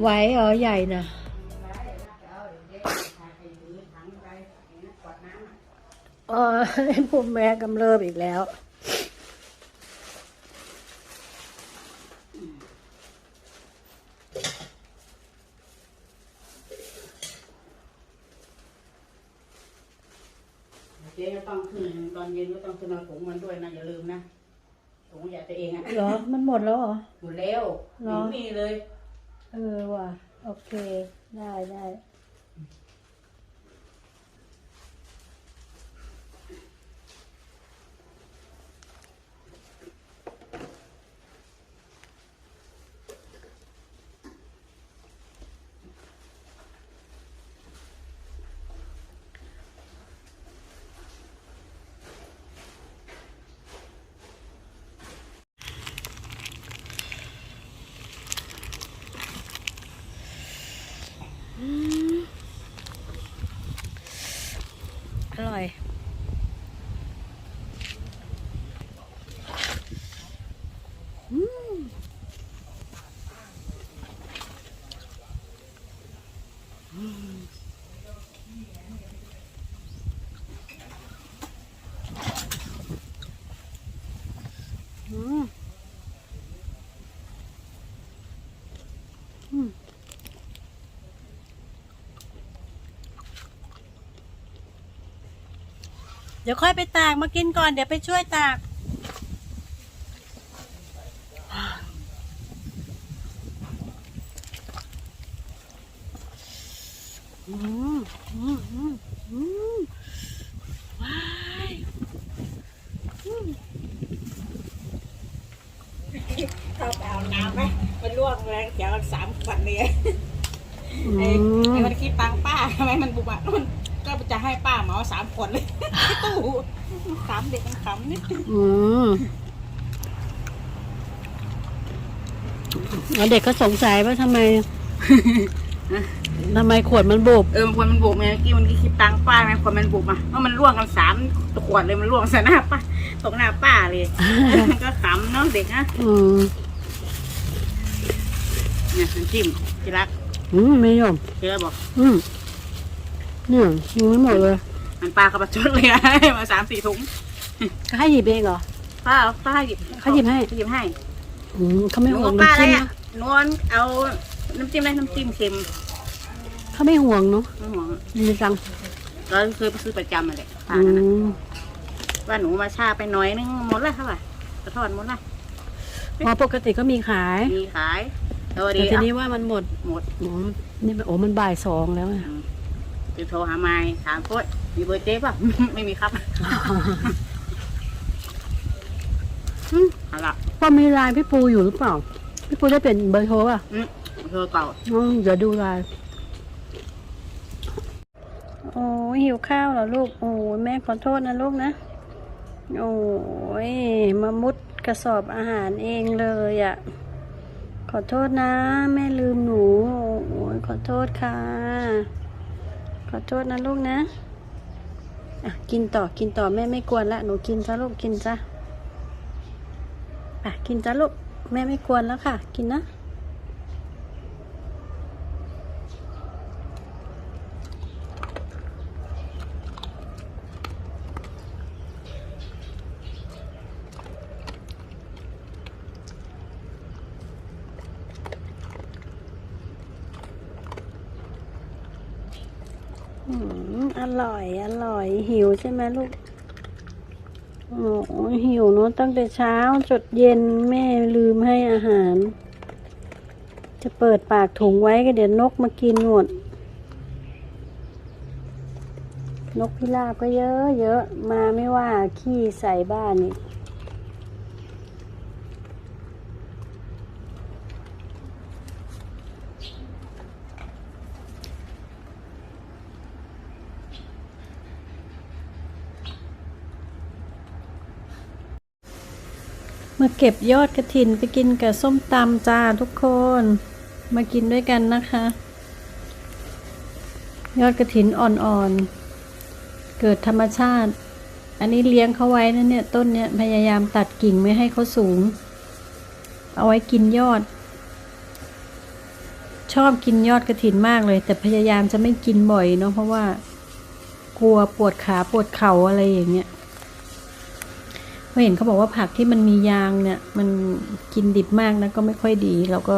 ไหวเหรอใหญ่นะอ๋อภูมิแม่กำเริบอีกแล้วเจ๊ก็ต้องขึ้นตอนเย็นก็ต้องขึ้นมาผงมันด้วยนะอย่าลืมนะผงยาตัวเองอะเหรอ มันหมดแล้วเหรอ หมดแล้วเหรอไม่มีเลย เออว่ะ โอเค ได้ได้ อร่อย อืม อืม เดี๋ยวค่อยไปตากมากินก่อน เดี๋ยวไปช่วยตาก อืมอืมอืมอืมว้ายอืม เข้าไปเอาน้ำไหม มันลวกแรงเดี๋ยวสามขวดเลยอืไอ้มไอ้วันคิดตังค์ป้าทำไมมันบุกอะมันก็จะให้ป้าเหมาสามขวดเลยตู้สามเด็กมันขำนี่อืมแล้วเด็กก็สงสัยว่าทำไมทำไมขวดมันบุบเออมันควรมันบุกไงเมื่อกี้มันคิดตังค์ป้าไหมควรมันบุกอะเพราะมันล่วงกันสามขวดเลยมันล่วงใส่หน้าป้าตกหน้าป้าเลยก็ขำเนาะเด็กนะอืม เนี่ยน้ำจิ้มที่รักอืมไม่ยอมที่รักบอกอืมเนี่ยยิงไม่หมดเลยมันปลากระปะชดเลยให้มาสามสี่ถุงก็ให้หยิบเองเหรอป้าป้าหยิบเขาหยิบให้หยิบให้อืมเขาไม่หนูห่วงป้าน้ำอะไรจิ้มอะนะนวลเอาน้ำจิ้มอะไรน้ำจิ้มเค็มเขาไม่ห่วงเนาะไม่ห่วงมีตังค์เราเคยไปซื้อประจำมาเลยป้าอืนั่นน่ะมว่าหนูมาชาไปหน่อยนึงหมดละเท่าไหร่กระทอดหมดละพอปกติก็มีขายมีขาย แต่วันแต่นี้ทีเอานี้ว่ามันหมดหมดอ๋อนี่โอ้มันบ่ายสองแล้วอะจะโทรหาไม้ถามโค้ดมีเบอร์เจ๊ป่ะ ไม่มีครับเอาละพอมีไลน์พี่ปูอยู่หรือเปล่า พี่ปูได้เปลี่ยนเบอร์โทรป่ะอืมเบอร์เก่าอืมเดี๋ยวดูไลน์โอ้ยหิวข้าวเหรอลูก โอ้ยแม่ขอโทษนะลูกนะ โอ้ยมามุดกระสอบอาหารเองเลยอะ่ะ ขอโทษนะ แม่ลืมหนู โอ้ยขอโทษค่ะ ขอโทษนะลูกนะอะกินต่อกินต่อแม่ไม่กวนละหนูกินซะลูกกินซะอะกินซะลูกแม่ไม่กวนแล้วค่ะ กินนะ อืมอ ร่อย อร่อย หิวใช่ไหมลูกโอ้หิวเนาะตั้งแต่เช้าจดเย็นแม่ลืมให้อาหาร จะเปิดปากถุงไว้ก็เดี๋ยวนกมากินหมด นกพิราบก็เยอะเยอะมาไม่ว่าขี้ใส่บ้านนี่ มาเก็บยอดกระถินไปกินกับส้มตำจ้าทุกคน มากินด้วยกันนะคะ ยอดกระถินอ่อนๆ เกิดธรรมชาติ อันนี้เลี้ยงเขาไว้นะเนี่ย ต้นเนี่ยพยายามตัดกิ่งไม่ให้เขาสูง เอาไว้กินยอด ชอบกินยอดกระถินมากเลย แต่พยายามจะไม่กินบ่อยเนาะเพราะว่า กลัวปวดขาปวดเข่าอะไรอย่างเงี้ย ราะเห็นเขาบอกว่าผักที่มันมียางเนี่ย มันกินดิบมากนะก็ไม่ค่อยดี เราก็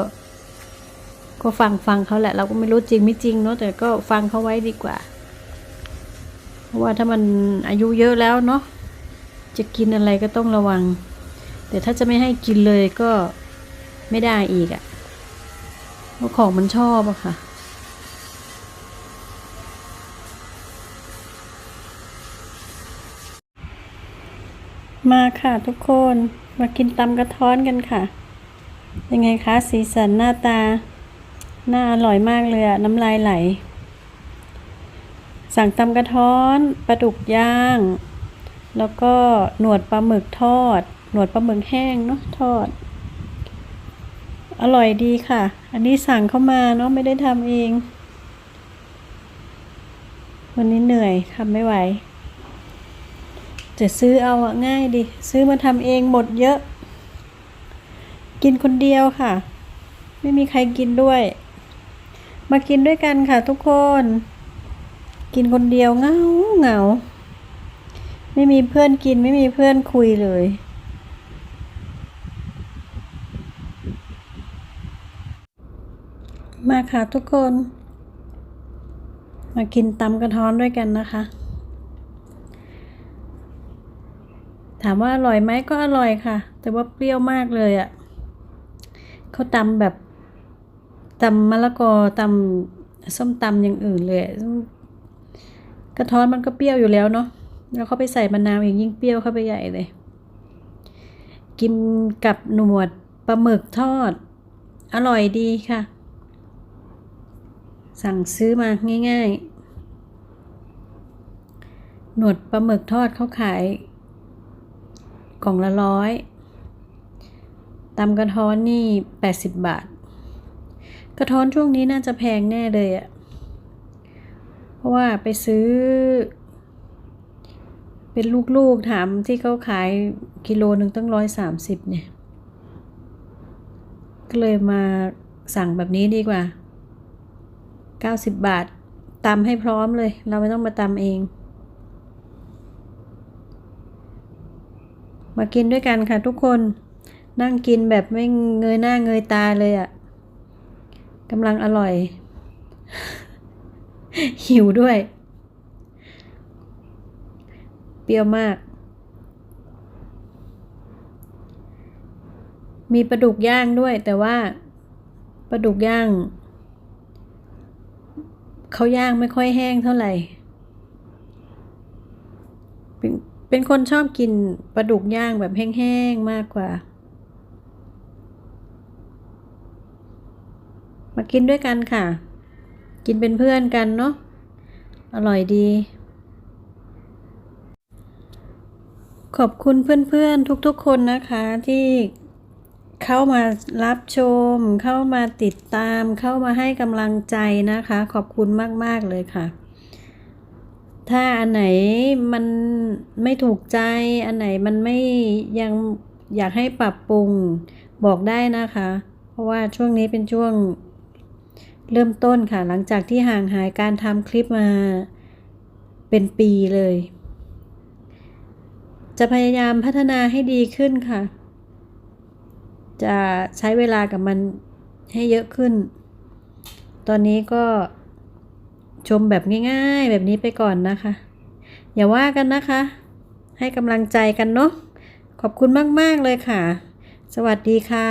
ก็ฟังฟังเขาแหละ เราก็ไม่รู้จริงไม่จริงเนาะแต่ก็ฟังเขาไว้ดีกว่า เพราะว่าถ้ามันอายุเยอะแล้วเนาะจะกินอะไรก็ต้องระวัง แต่ถ้าจะไม่ให้กินเลยก็ไม่ได้อีกอะ่ะเพราะของมันชอบอะค่ะ มาค่ะทุกคนมากินตำกระท้อนกันค่ะ ยังไงคะสีสันหน้าตา น่าอร่อยมากเลยอะน้ำลายไหล สั่งตำกระท้อนปลาดุกย่าง แล้วก็หนวดปลาหมึกทอด หนวดปลาหมึกแห้งเนาะทอด อร่อยดีค่ะ อันนี้สั่งเข้ามาเนาะไม่ได้ทำเอง วันนี้เหนื่อยทำไม่ไหว จะซื้อเอาอะง่ายดิ ซื้อมาทำเองหมดเยอะ กินคนเดียวค่ะ ไม่มีใครกินด้วย มากินด้วยกันค่ะทุกคน กินคนเดียวเงาเหงา ไม่มีเพื่อนกินไม่มีเพื่อนคุยเลยมาค่ะทุกคน มากินตำกระท้อนด้วยกันนะคะ ถามว่าอร่อยไหมก็อร่อยค่ะ แต่ว่าเปรี้ยวมากเลยอะ่ะเขาตำแบบตำมะละกอตำส้มตำอย่างอื่นเลย กระท้อนมันก็เปรี้ยวอยู่แล้วเนาะแล้วเขาไปใส่มะนาวอีกยิ่งเปรี้ยวเข้าไปใหญ่เลย กินกับหนวดปลาหมึกทอด อร่อยดีค่ะ สั่งซื้อมาง่าย ๆ หนวดปลาหมึกทอดเขาขาย กล่องละร้อยตำกระท้อนนี่แปดสิบบาท กระท้อนช่วงนี้น่าจะแพงแน่เลยอะเพราะว่าไปซื้อ เป็นลูกๆถามที่เขาขายกิโลหนึ่งตั้งร้อยสามสิบเนี่ย ก็เลยมาสั่งแบบนี้ดีกว่าเก้าสิบบาทตำให้พร้อมเลย เราไม่ต้องมาตำเอง มากินด้วยกันค่ะทุกคน นั่งกินแบบไม่เงยหน้าเงยตาเลยอะ่ะกำลังอร่อย หิวด้วย เปรี้ยวมาก มีปลาดุกย่างด้วย แต่ว่าปลาดุกย่างเขาย่างไม่ค่อยแห้งเท่าไหร่ เป็นคนชอบกินปลาดุกย่างแบบแห้งๆมากกว่า มากินด้วยกันค่ะ กินเป็นเพื่อนกันเนาะ อร่อยดี ขอบคุณเพื่อนๆทุกๆคนนะคะที่เข้ามารับชม เข้ามาติดตาม เข้ามาให้กำลังใจนะคะ ขอบคุณมากๆเลยค่ะ ถ้าอันไหนมันไม่ถูกใจ อันไหนมันไม่ยังอยากให้ปรับปรุงบอกได้นะคะ เพราะว่าช่วงนี้เป็นช่วงเริ่มต้นค่ะ หลังจากที่ห่างหายการทำคลิปมาเป็นปีเลย จะพยายามพัฒนาให้ดีขึ้นค่ะ จะใช้เวลากับมันให้เยอะขึ้น ตอนนี้ก็ ชมแบบง่ายๆ แบบนี้ไปก่อนนะคะ อย่าว่ากันนะคะ ให้กำลังใจกันเนาะขอบคุณมาก ๆ เลยค่ะ สวัสดีค่ะ